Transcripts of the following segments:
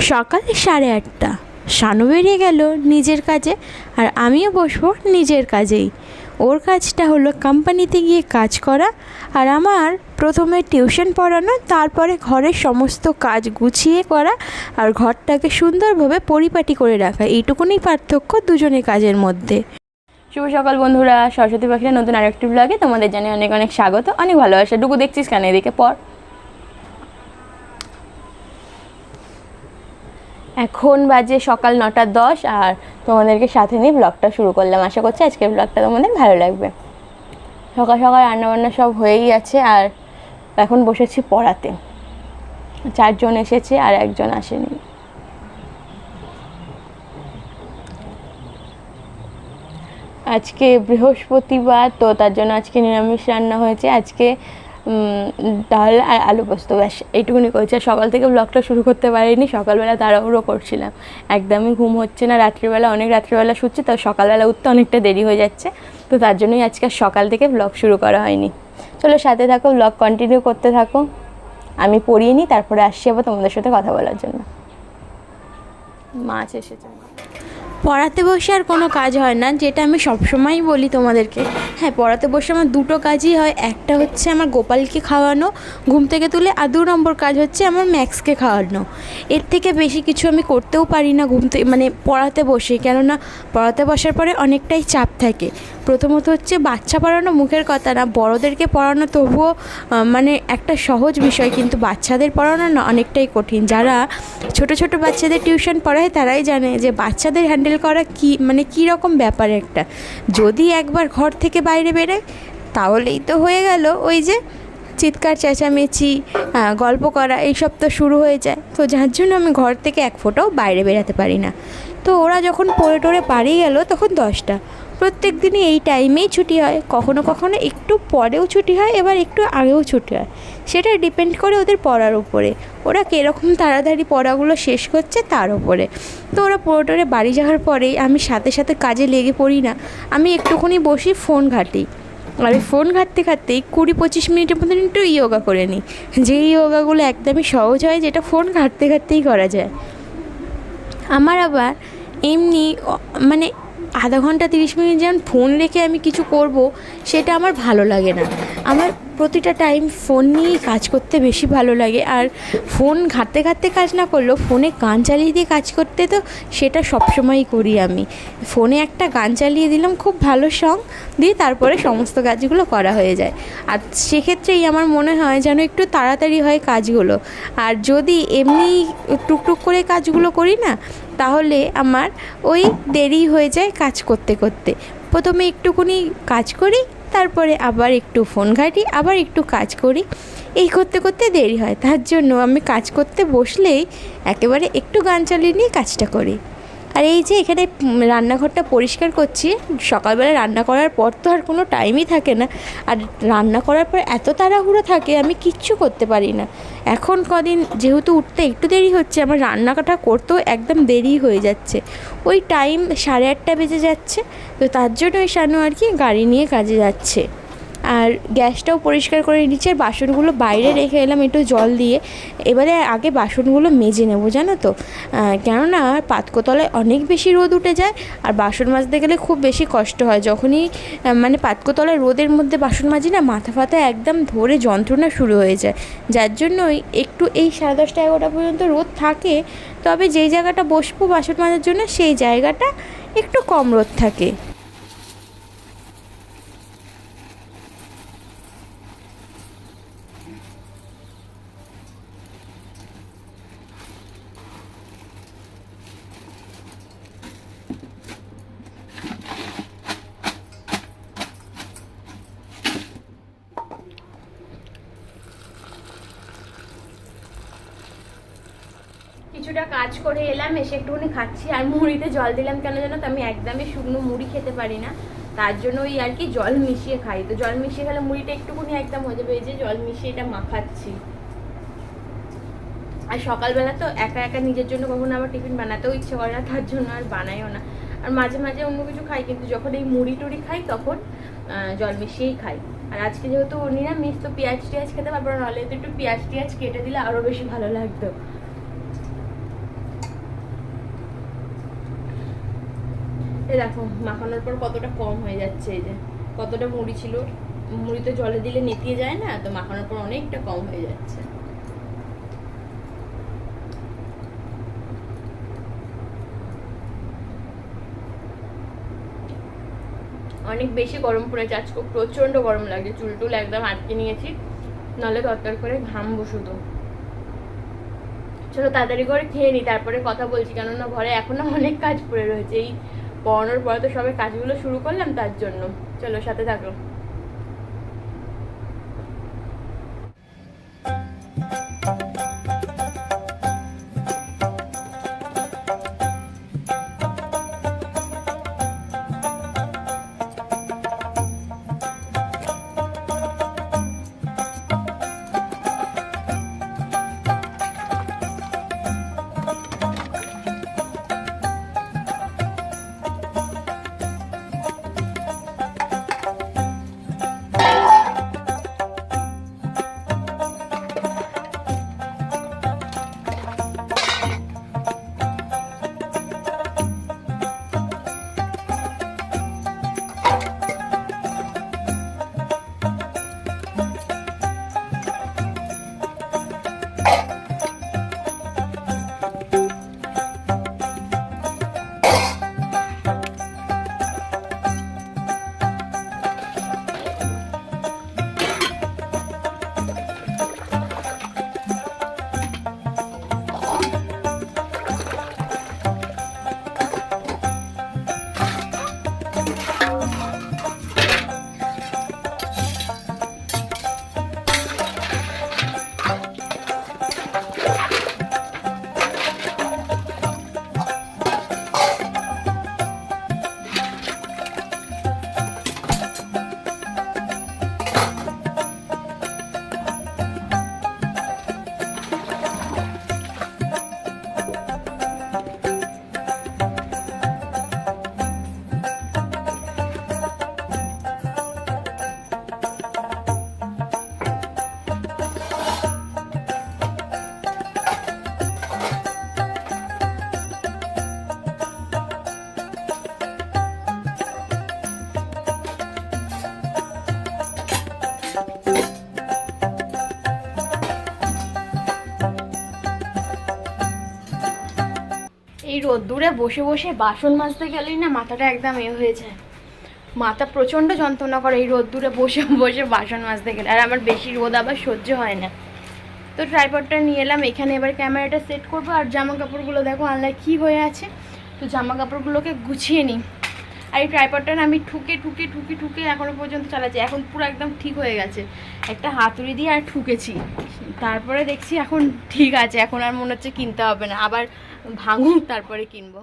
সকাল সাড়ে আটটা। শানু বেরিয়ে গেল নিজের কাজে আর আমিও বসবো নিজের কাজেই। ওর কাজটা হলো কোম্পানিতে গিয়ে কাজ করা আর আমার প্রথমে টিউশন পড়ানো, তারপরে ঘরের সমস্ত কাজ গুছিয়ে করা আর ঘরটাকে সুন্দরভাবে পরিপাটি করে রাখা। এইটুকুনি পার্থক্য দুজনের কাজের মধ্যে। শুভ সকাল বন্ধুরা, সরস্বতী পাখিরা নতুন আরেকটি ব্লগে তোমাদের জানি অনেক অনেক স্বাগত। অনেক ভালোবাসা। ডুকু দেখছিস কেন? এদিকে পর এখন বাজে সকাল নটা দশ আর তোমাদেরকে সাথে নিয়ে ব্লগটা শুরু করলাম। আশা করছি আজকের ব্লগটা তোমাদের ভালো লাগবে। সকাল সকাল রান্নাবান্না সব হয়েই আছে আর এখন বসেছি পড়াতে। চারজন এসেছে আর একজন আসেনি। আজকে বৃহস্পতিবার, তো তার জন্য আজকে নিরামিষ রান্না হয়েছে। আজকে ডাল আর আলু পোস্ত, ব্যাস, এইটুকুনি করেছি। আর সকাল থেকে ব্লগটা শুরু করতে পারিনি, সকালবেলা তাড়াহুড়ো করছিলাম। একদমই ঘুম হচ্ছে না, রাত্রিবেলা, অনেক রাত্রিবেলা শুচ্ছি, তো সকালবেলা উঠতে অনেকটা দেরি হয়ে যাচ্ছে। তো তার জন্যই আজকে সকাল থেকে ব্লগ শুরু করা হয়নি। চলো সাথে থাকো ব্লগ কন্টিনিউ করতে থাকো। আমি পড়িয়ে নিই, তারপরে আসছি আবার তোমাদের সাথে কথা বলার জন্য। মাছ এসেছে। পড়াতে বসে আর কোনো কাজ হয় না, যেটা আমি সবসময়ই বলি তোমাদেরকে। হ্যাঁ পড়াতে বসে আমার দুটো কাজই হয়। একটা হচ্ছে আমার গোপালকে খাওয়ানো, ঘুম থেকে তুলে আর দু নম্বর কাজ হচ্ছে আমার ম্যাক্সকে খাওয়ানো। এর থেকে বেশি কিছু আমি করতেও পারি না ঘুম থেকে মানে পড়াতে বসে। কেননা পড়াতে বসার পরে অনেকটাই চাপ থাকে। প্রথমত হচ্ছে বাচ্চা পড়ানো মুখের কথা না, বড়োদেরকে পড়ানো তবুও মানে একটা সহজ বিষয়, কিন্তু বাচ্চাদের পড়ানো না অনেকটাই কঠিন। যারা ছোট ছোট বাচ্চাদের টিউশন পড়ায় তারাই জানে যে বাচ্চাদের হ্যান্ডেল করা কি মানে কী রকম ব্যাপার একটা। যদি একবার ঘর থেকে বাইরে বেরোয়, তাহলেই তো হয়ে গেল ওই যে চিৎকার, চেঁচামেচি গল্প করা, এইসব তো শুরু হয়ে যায়। তো যার জন্য আমি ঘর থেকে এক ফোঁটাও বাইরে বেরাতে পারি না। তো ওরা যখন পড়ে টোরে পাড়িয়ে গেল, তখন দশটা। প্রত্যেক দিনই এই টাইমেই ছুটি হয়। কখনো কখনো একটু পরেও ছুটি হয়, এবার একটু আগেও ছুটি হয়। সেটা ডিপেন্ড করে ওদের পড়ার উপরে। ওরা কীরকম তাড়াতাড়ি পড়াগুলো শেষ করছে তার উপরে। তো ওরা পড়ে বাড়ি যাওয়ার পরেই আমি সাথে সাথে কাজে লেগে পড়ি না। আমি একটুখানি বসি ফোন ঘাঁটি। আর ফোন ঘাঁটতে ঘাঁটতেই কুড়ি পঁচিশ মিনিটের মতন একটু ইয়োগা করে নিই। যেই ইয়োগাগুলো একদমই সহজ হয়, যেটা ফোন ঘাঁটতে ঘাঁটতেই করা যায়। আমার আবার এমনি মানে আধা ঘণ্টা তিরিশ মিনিট যেমন ফোন রেখে আমি কিছু করব, সেটা আমার ভালো লাগে না। আমার প্রতিটা টাইম ফোন নিয়েই কাজ করতে বেশি ভালো লাগে। আর ফোন ঘাঁটতে ঘাঁটতে কাজ না করলেও ফোনে গান চালিয়ে দিয়ে কাজ করতে তো সেটা সবসময়ই করি আমি। ফোনে একটা গান চালিয়ে দিলাম, খুব ভালো সং দিয়ে তারপরে সমস্ত কাজগুলো করা হয়ে যায়। আর সেক্ষেত্রেই আমার মনে হয় যেন একটু তাড়াতাড়ি হয় কাজগুলো। আর যদি এমনি টুকটুক করে কাজগুলো করি না তাহলে আমার ওই দেরি হয়ে যায় কাজ করতে করতে। প্রথমে একটুকুনি কাজ করি, তারপরে আবার একটু ফোন ঘাঁটি, আবার একটু কাজ করি। এই করতে করতে দেরি হয়। তার জন্য আমি কাজ করতে বসলেই একেবারে একটু গান চালিয়ে নিয়ে কাজটা করি। আর এই যে এখানে রান্নাঘরটা পরিষ্কার করছি, সকালবেলা রান্না করার পর তো আর কোনো টাইমই থাকে না। আর রান্না করার পর এত তাড়াহুড়ো থাকে, আমি কিচ্ছু করতে পারি না। এখন কদিন যেহেতু উঠতে একটু দেরি হচ্ছে, আমার রান্নাটা করতেও একদম দেরি হয়ে যাচ্ছে। ওই টাইম সাড়ে আটটা বেজে যাচ্ছে, তো তার জন্য ওই শানু আর কি গাড়ি নিয়ে কাজে যাচ্ছে। আর গ্যাসটাও পরিষ্কার করে নিচ্ছে, আর বাসনগুলো বাইরে রেখে এলাম একটু জল দিয়ে। এবারে আগে বাসনগুলো মেজে নেব, জানো তো? কেননা পাতকোতলায় অনেক বেশি রোদ উঠে যায়, আর বাসন মাজতে গেলে খুব বেশি কষ্ট হয়। যখনই মানে পাতকোতলায় রোদের মধ্যে বাসন মাজি না, মাথা ফাতা একদম ধরে যন্ত্রণা শুরু হয়ে যায়। যার জন্যই একটু এই সাড়ে দশটা এগারোটা পর্যন্ত রোদ থাকে, তবে যেই জায়গাটা বসবো বাসন মাজার জন্য, সেই জায়গাটা একটু কম রোদ থাকে। কিছুটা কাজ করে এলাম, এসে একটুখানি খাচ্ছি। আর মুড়িতে জল দিলাম, কেন জানো তো, আমি একদমই শুকনো মুড়ি খেতে পারি না। তার জন্য ওই আর কি জল মিশিয়ে খাই। তো জল মিশিয়ে খেলে মুড়িটা একটুখানি একদম হয়ে যাবে, এই যে জল মিশিয়ে এটা মাখাচ্ছি। আর সকালবেলা তো একা একা নিজের জন্য কখনো আবার টিফিন বানাতেও ইচ্ছে করে না, তার জন্য আর বানাইও না। আর মাঝে মাঝে অন্য কিছু খাই, কিন্তু যখন এই মুড়ি টুড়ি খাই তখন জল মিশিয়েই খাই। আর আজকে যেহেতু নিরামিষ, তো পেঁয়াজ টিয়াজ খেতে পারব না নাহলে তো একটু পেঁয়াজ টিয়াজ কেটে দিলে আরও বেশি ভালো লাগতো। এই দেখো মাখানোর পর কতটা কম হয়ে যাচ্ছে এই যে। কতটা মুড়ি ছিল মুড়ি তো জলে দিলে নেতিয়ে যায় না, তো মাখানোর পর অনেকটা কম হয়ে যাচ্ছে। অনেক বেশি গরম পড়েছে, আজকে প্রচণ্ড গরম লাগছে, চুল টুল একদম আটকে নিয়েছি, নাহলে তরতর করে ঘামবো শুধু। চলো তাড়াতাড়ি করে খেয়ে নিই তারপরে কথা বলছি, কেননা ঘরে এখনও অনেক কাজ পড়ে রয়েছে, এই পড়ানোর পরে তো সবাই কাজগুলো শুরু করলাম তার জন্য। চলো সাথে থাকো। রোদ্দুরে বসে বসে বাসন মাজতে গেলেই না মাথাটা একদম এ হয়ে যায়। মাথা প্রচণ্ড যন্ত্রণা করে এই রোদ্দুরে বসে বসে বাসন মাজতে গেলে। আর আমার বেশি রোদ আবার সহ্য হয় না। তো ট্রাইপডটা নিয়ে এলাম, এখানে এবার ক্যামেরাটা সেট করব। আর জামা কাপড়গুলো দেখো আনলায় কী হয়ে আছে? তো জামা কাপড়গুলোকে গুছিয়ে নিই। আর এই ট্রাইপডটা আমি ঠুকে ঠুকে ঠুকে ঠুকে এখনও পর্যন্ত চালাচ্ছি। এখন পুরো একদম ঠিক হয়ে গেছে। একটা হাতুড়ি দিয়ে আর ঠুকেছি। তারপরে দেখছি এখন ঠিক আছে। এখন আর মনে হচ্ছে কিনতে হবে না। আবার ভাঙুক তারপরে কিনবো।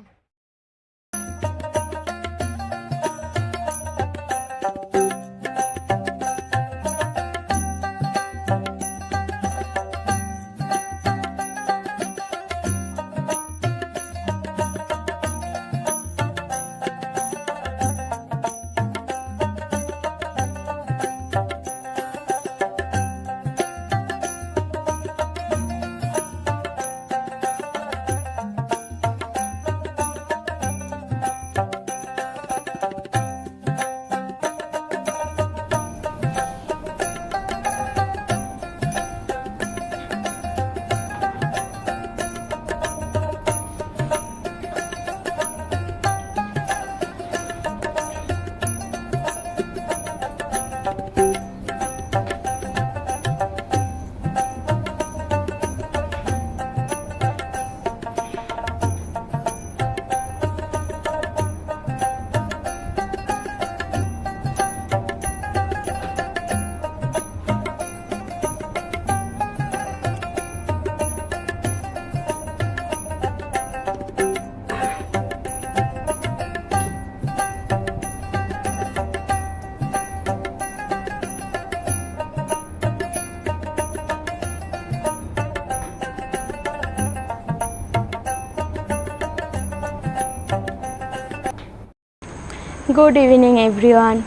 গুড ইভিনিং এভরিওয়ান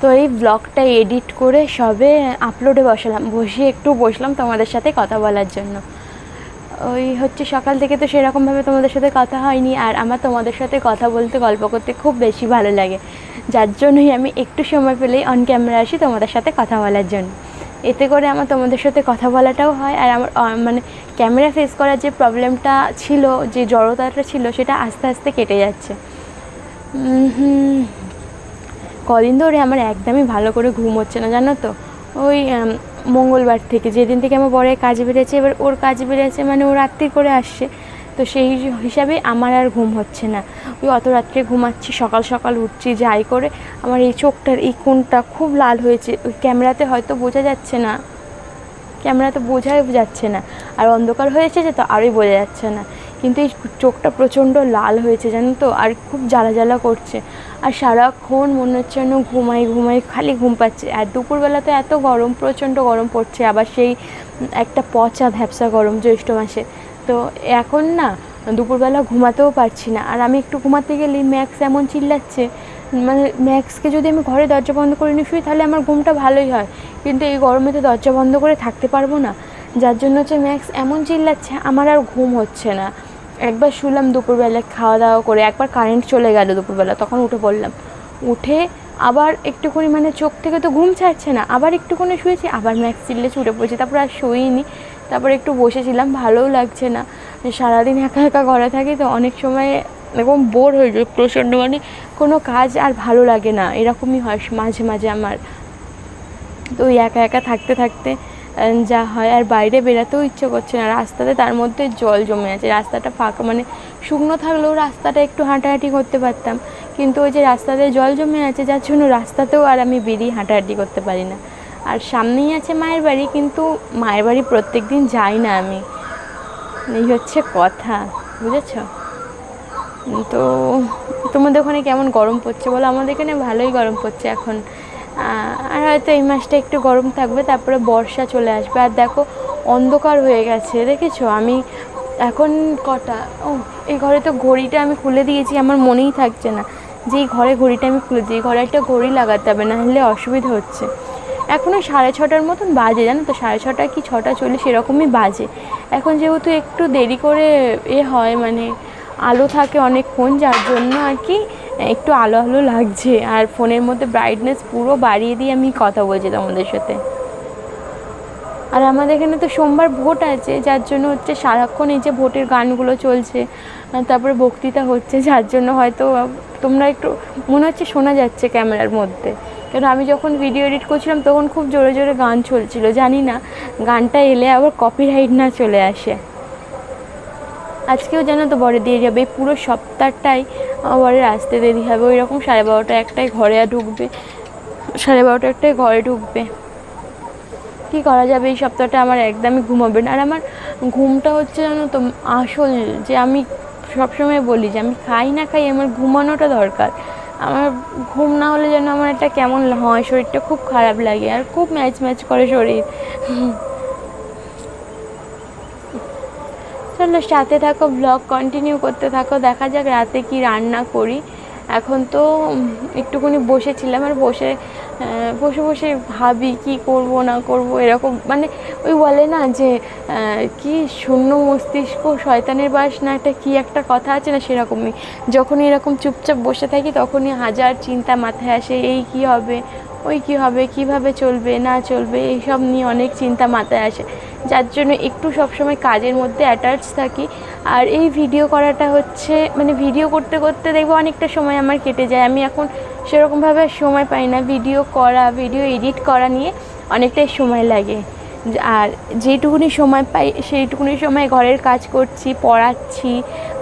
তো এই ব্লগটা এডিট করে সবে আপলোডে বসালাম। বসিয়ে একটু বসলাম তোমাদের সাথে কথা বলার জন্য। ওই হচ্ছে সকাল থেকে তো সেরকমভাবে তোমাদের সাথে কথা হয়নি, আর আমার তোমাদের সাথে কথা বলতে, গল্প করতে খুব বেশি ভালো লাগে। যার জন্যই আমি একটু সময় পেলেই অন ক্যামেরা আসি তোমাদের সাথে কথা বলার জন্য। এতে করে আমার তোমাদের সাথে কথা বলাটাও হয়, আর আমার মানে ক্যামেরা ফেস করার যে প্রবলেমটা ছিল, যে জড়তাটা ছিল, সেটা আস্তে আস্তে কেটে যাচ্ছে। কদিন ধরে আমার একদমই ভালো করে ঘুম হচ্ছে না, জানো তো? ওই মঙ্গলবার থেকে, যেদিন থেকে আমার বরের কাজ বেড়েছে, এবার ওর কাজ বেড়েছে মানে ও রাত্রি করে আসছে। তো সেই হিসাবে আমার আর ঘুম হচ্ছে না। ওই অত রাত্রে ঘুমাচ্ছি, সকাল সকাল উঠছি, যাই করে আমার এই চোখটার এই কোনটা খুব লাল হয়েছে। ওই ক্যামেরাতে হয়তো বোঝা যাচ্ছে না। ক্যামেরাতে বোঝাই যাচ্ছে না। আর অন্ধকার হয়েছে যে তো আরোই বোঝা যাচ্ছে না। কিন্তু এই চোখটা প্রচণ্ড লাল হয়েছে জানো তো? আর খুব জ্বালা জ্বালা করছে। আর সারাক্ষণ মনে হচ্ছে যেন ঘুমাই ঘুমাই, খালি ঘুম পাচ্ছে। আর দুপুরবেলা তো এত গরম, প্রচণ্ড গরম পড়ছে। আবার সেই একটা পচা ভ্যাবসা গরম জ্যৈষ্ঠ মাসে। তো এখন না, দুপুরবেলা ঘুমাতেও পারছি না। আর আমি একটু ঘুমাতে গেলেই ম্যাক্স এমন চিল্লাচ্ছে মানে ম্যাক্সকে যদি আমি ঘরে দরজা বন্ধ করে নিয়ে শুই, তাহলে আমার ঘুমটা ভালোই হয়। কিন্তু এই গরমে তো দরজা বন্ধ করে থাকতে পারব না। যার জন্য হচ্ছে ম্যাক্স এমন চিল্লাচ্ছে, আমার আর ঘুম হচ্ছে না। একবার শুলাম দুপুরবেলা খাওয়া দাওয়া করে, একবার কারেন্ট চলে গেল দুপুরবেলা, তখন উঠে পড়লাম উঠে আবার একটুখানি মানে চোখ থেকে তো ঘুম ছাড়ছে না, আবার একটুখানি শুয়েছি। আবার ম্যাক্স চিল্লেছে উঠে পড়েছি, তারপর আর শুইনি। তারপর একটু বসেছিলাম, ভালোও লাগছে না। সারাদিন একা একা ঘরে থাকি তো অনেক সময় এরকম বোর হয়ে যায়, প্রচণ্ড মানে কোনো কাজ আর ভালো লাগে না, এরকমই হয় মাঝে মাঝে আমার। তো একা একা থাকতে থাকতে যা হয়। আর বাইরে বেরাতেও ইচ্ছে করছে না। রাস্তাতে তার মধ্যে জল জমে আছে। রাস্তাটা ফাঁকা। মানে শুকনো থাকলেও রাস্তাটা একটু হাঁটাহাঁটি করতে পারতাম। কিন্তু ওই যে রাস্তাতে জল জমে আছে, যার জন্য রাস্তাতেও আর আমি বেরিয়ে হাঁটাহাঁটি করতে পারি না। আর সামনেই আছে মায়ের বাড়ি, কিন্তু মায়ের বাড়ি প্রত্যেক দিন যাই না আমি। এই হচ্ছে কথা। বুঝেছ? তো তোমাদের ওখানে কেমন গরম পড়ছে বলো? আমাদের এখানে ভালোই গরম পড়ছে এখন। আর হয়তো এই মাসটা একটু গরম থাকবে, তারপরে বর্ষা চলে আসবে। আর দেখো, অন্ধকার হয়ে গেছে, দেখেছ? আমি এখন কটা? ও এই ঘরে তো ঘড়িটা আমি খুলে দিয়েছি, আমার মনেই থাকছে না। যে এই ঘরে ঘড়িটা আমি খুলে দিই ঘরে একটা ঘড়ি লাগাতে হবে, না হলে অসুবিধা হচ্ছে। এখনও সাড়ে ছটার মতন বাজে, জানো তো? সাড়ে ছটা কি ছটা চল্লিশ, এরকমই বাজে। এখন যেহেতু একটু দেরি করে এ হয় মানে আলো থাকে অনেকক্ষণ, যার জন্য আর কি একটু আলো আলো লাগছে। আর ফোনের মধ্যে ব্রাইটনেস পুরো বাড়িয়ে দিয়ে আমি কথা বলছি তোমাদের সাথে। আর আমাদের এখানে তো সোমবার ভোট আছে, যার জন্য হচ্ছে সারাক্ষণ এই যে ভোটের গানগুলো চলছে তারপরে বক্তৃতা হচ্ছে, যার জন্য হয়তো তোমরা একটু মনে হচ্ছে শোনা যাচ্ছে ক্যামেরার মধ্যে। কারণ আমি যখন ভিডিও এডিট করছিলাম, তখন খুব জোরে জোরে গান চলছিল, জানি না, গানটা এলে আবার কপিরাইট না চলে আসে। আজকেও জানো তো বড় দিয়ে যাবে পুরো সপ্তাহটাই আমার আসতে দেরি হবে। ওই রকম সাড়ে বারোটা একটাই ঘরে ঢুকবে। সাড়ে বারোটা একটাই ঘরে ঢুকবে। কী করা যাবে? এই সপ্তাহটা আমার একদমই ঘুমাবে না। আর আমার ঘুমটা হচ্ছে জানো তো, আসল যে আমি সবসময় বলি যে আমি খাই না খাই আমার ঘুমানোটা দরকার। আমার ঘুম না হলে যেন আমার একটা কেমন হয়, শরীরটা খুব খারাপ লাগে। আর খুব ম্যাচ ম্যাচ করে শরীর। চলো সাথে থাকো ব্লগ কন্টিনিউ করতে থাকো। দেখা যাক রাতে কি রান্না করি। এখন তো একটুখানি বসেছিলাম আর বসে বসে বসে ভাবি কি করব, না করব, এরকম। মানে ওই বলে না যে কি শূন্য মস্তিষ্ক, শয়তানের বাস না একটা কি একটা কথা আছে না সেরকমই। যখনই এরকম চুপচাপ বসে থাকি, তখনই হাজার চিন্তা মাথায় আসে, এই কি হবে? ওই কি হবে, কীভাবে চলবে, না চলবে, এইসব নিয়ে অনেক চিন্তা মাথায় আসে। যার জন্য একটু সবসময় কাজের মধ্যে অ্যাটাচ থাকি। আর এই ভিডিও করাটা হচ্ছে মানে ভিডিও করতে করতে দেখব অনেকটা সময় আমার কেটে যায়। আমি এখন সেরকমভাবে সময় পাই না। ভিডিও করা ভিডিও এডিট করা নিয়ে অনেকটাই সময় লাগে। আর যেটুকুনি সময় পাই, সেইটুকুনি সময় ঘরের কাজ করছি, পড়াচ্ছি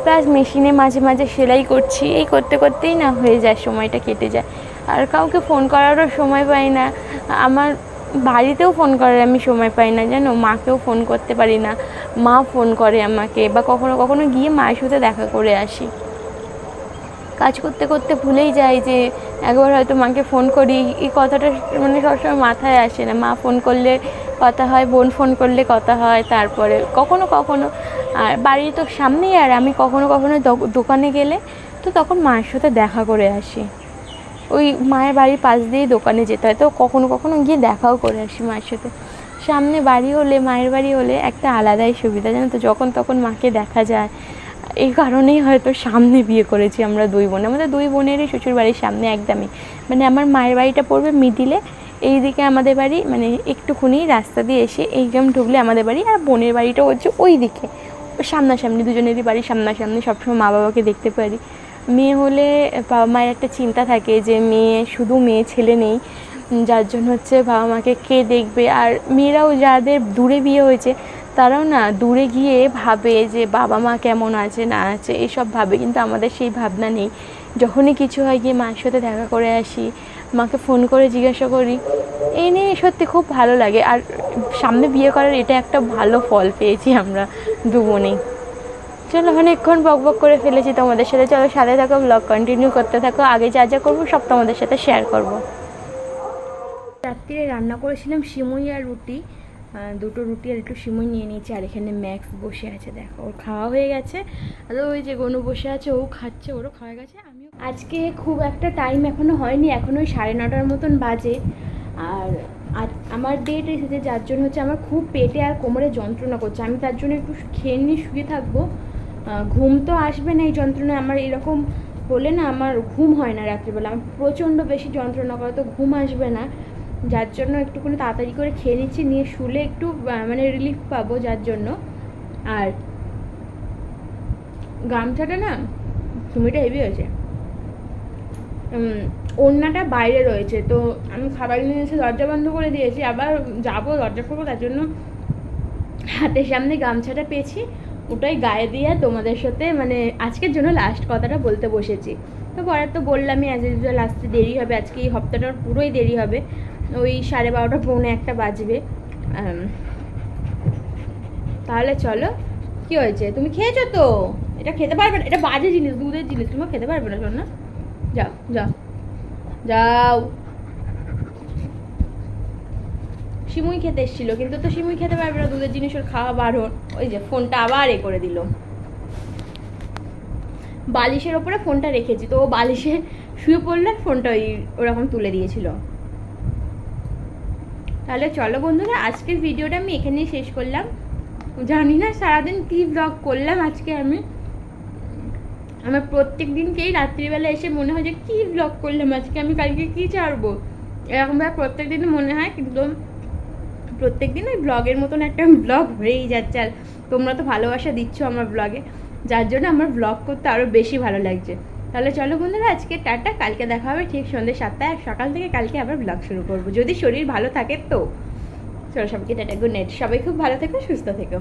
প্লাস মেশিনে মাঝে মাঝে সেলাই করছি। এই করতে করতেই না হয়ে যায়, সময়টা কেটে যায়। আর কাউকে ফোন করারও সময় পাই না। আমার বাড়িতেও ফোন করার আমি সময় পাই না, জানো? মাকেও ফোন করতে পারি না। মা ফোন করে আমাকে বা কখনো কখনো গিয়ে মায়ের সাথে দেখা করে আসি। কাজ করতে করতে ভুলেই যাই যে একবার হয়তো মাকে ফোন করি। এই কথাটা মানে সবসময় মাথায় আসে না। মা ফোন করলে কথা হয়, বোন ফোন করলে কথা হয়, তারপরে কখনো কখনো। আর বাড়ির তো সামনেই আর আমি কখনো কখনো দোকানে গেলে তো তখন মায়ের সাথে দেখা করে আসি। ওই মায়ের বাড়ির পাশ দিয়েই দোকানে যেতে হয়। তো কখনো কখনো গিয়ে দেখাও করে আসি মায়ের সাথে। সামনে বাড়ি হলে, মায়ের বাড়ি হলে একটা আলাদাই সুবিধা, জানো তো? যখন তখন মাকে দেখা যায়। এই কারণেই হয়তো সামনে বিয়ে করেছি আমরা দুই বোন। আমাদের দুই বোনেরই শ্বশুর বাড়ির সামনে একদমই। মানে আমার মায়ের বাড়িটা পড়বে মিডিলে। এইদিকে আমাদের বাড়ি মানে একটুখানি রাস্তা দিয়ে এসে এই গ্রাম ঢুকলে আমাদের বাড়ি, আর বোনের বাড়িটা হচ্ছে ওই দিকে সামনাসামনি, দুজনেরই বাড়ি সামনাসামনি সবসময় মা বাবাকে দেখতে পারি। মেয়ে হলে বাবা মায়ের একটা চিন্তা থাকে যে মেয়ে শুধু মেয়ে ছেলে নেই। যার জন্য হচ্ছে বাবা মাকে কে দেখবে? আর মেয়েরাও যাদের দূরে বিয়ে হয়েছে, তারাও না দূরে গিয়ে ভাবে যে বাবা মা কেমন আছে, না আছে, এসব ভাবে। কিন্তু আমাদের সেই ভাবনা নেই। যখনই কিছু হয়, গিয়ে মায়ের সাথে দেখা করে আসি, মাকে ফোন করে জিজ্ঞাসা করি এই নিয়ে সত্যি খুব ভালো লাগে। আর সামনে বিয়ে করার এটা একটা ভালো ফল পেয়েছি আমরা দু চলো অনেকক্ষণ বক বক করে ফেলেছি তোমাদের সাথে। চলো সাথে থাকো ব্লগ কন্টিনিউ করতে থাকো। আগে যা যা করব সব তোমাদের সাথে শেয়ার করব। রাত্রিরে রান্না করেছিলাম সিমুই আর রুটি। দুটো রুটি আর একটু সিমুই নিয়ে নিয়েছি আর এখানে ম্যাক্স বসে আছে দেখো। ওর খাওয়া হয়ে গেছে। আর ওই যে গনু বসে আছে ও খাচ্ছে ওরও খাওয়া গেছে। আমিও আজকে খুব একটা টাইম এখনও হয়নি এখন ওই সাড়ে নটার মতন বাজে। আর আমার ডেট এসেছে যার জন্য হচ্ছে আমার খুব পেটে আর কোমরে যন্ত্রণা করছে। আমি তার জন্য একটু খেয়ে নিয়ে শুয়ে থাকব। ঘুম তো আসবে না এই যন্ত্রণায়। আমার এরকম হলে না, আমার ঘুম হয় না রাত্রিবেলা। আমার প্রচণ্ড বেশি যন্ত্রণা করে, তো ঘুম আসবে না। যার জন্য একটুখানি তাড়াতাড়ি করে খেয়ে নিচ্ছি, নিয়ে শুলে একটু মানে রিলিফ পাবো যার জন্য। আর গামছাটা না সুমিটা হেভি হয়েছে। ওড়নাটা বাইরে রয়েছে, তো আমি খাবার নিয়ে এসে দরজা বন্ধ করে দিয়েছি। আবার যাব দরজা করব তার জন্য হাতের সামনে গামছাটা পেয়েছি। ওটাই গায়ে দিয়ে তোমাদের সাথে মানে আজকের জন্য লাস্ট কথাটা বলতে বসেছি। তো পরে তো বললামই অ্যাজ ইউজুয়াল আসতে দেরি হবে, আজকে এই হপ্তাটার পুরোই দেরি হবে। ওই সাড়ে বারোটা, পৌনে একটা বাজবে। তাহলে চলো, কি হয়েছে? তুমি খেয়েছো তো? এটা খেতে পারবে না, এটা বাজে জিনিস, দুধের জিনিস তুমি খেতে পারবে না, শোন না। যাও যাও যাও। সিমুই খেতে এসেছিল, কিন্তু তো সিমুই খেতে পারবে না, দুধের জিনিস ওর খাওয়া বারণ ওই যে ফোনটা আবার এ করে দিল। বালিশের ওপরে ফোনটা রেখেছি, তো ও বালিশে শুয়ে পড়লে ফোনটা ওই ওরকম তুলে দিয়েছিল। তাহলে চলো বন্ধুরা, আজকের ভিডিওটা আমি এখানেই শেষ করলাম। জানি না সারাদিন কী ব্লগ করলাম আজকে আমি। আমার প্রত্যেক দিনকেই রাত্রিবেলা এসে মনে হয় যে কী ব্লগ করলাম আজকে, আমি কালকে কী ছাড়বো? এরকমভাবে প্রত্যেক দিন মনে হয়, কিন্তু প্রত্যেক দিন ওই ব্লগের মতন একটা ব্লগ হয়েই যাচ্ছে। আর তোমরা তো ভালোবাসা দিচ্ছ আমার ব্লগে। যার জন্য আমার ব্লগ করতে আরও বেশি ভালো লাগছে। তাহলে চলো বন্ধুরা, আজকে টাটা। কালকে দেখা হবে ঠিক সন্ধ্যে সাতটায়। আর সকাল থেকে কালকে আবার ব্লগ শুরু করব। যদি শরীর ভালো থাকে তো। চলো সবাইকে টাটা, গুড নাইট। সবাই খুব ভালো থেকো, সুস্থ থেকো।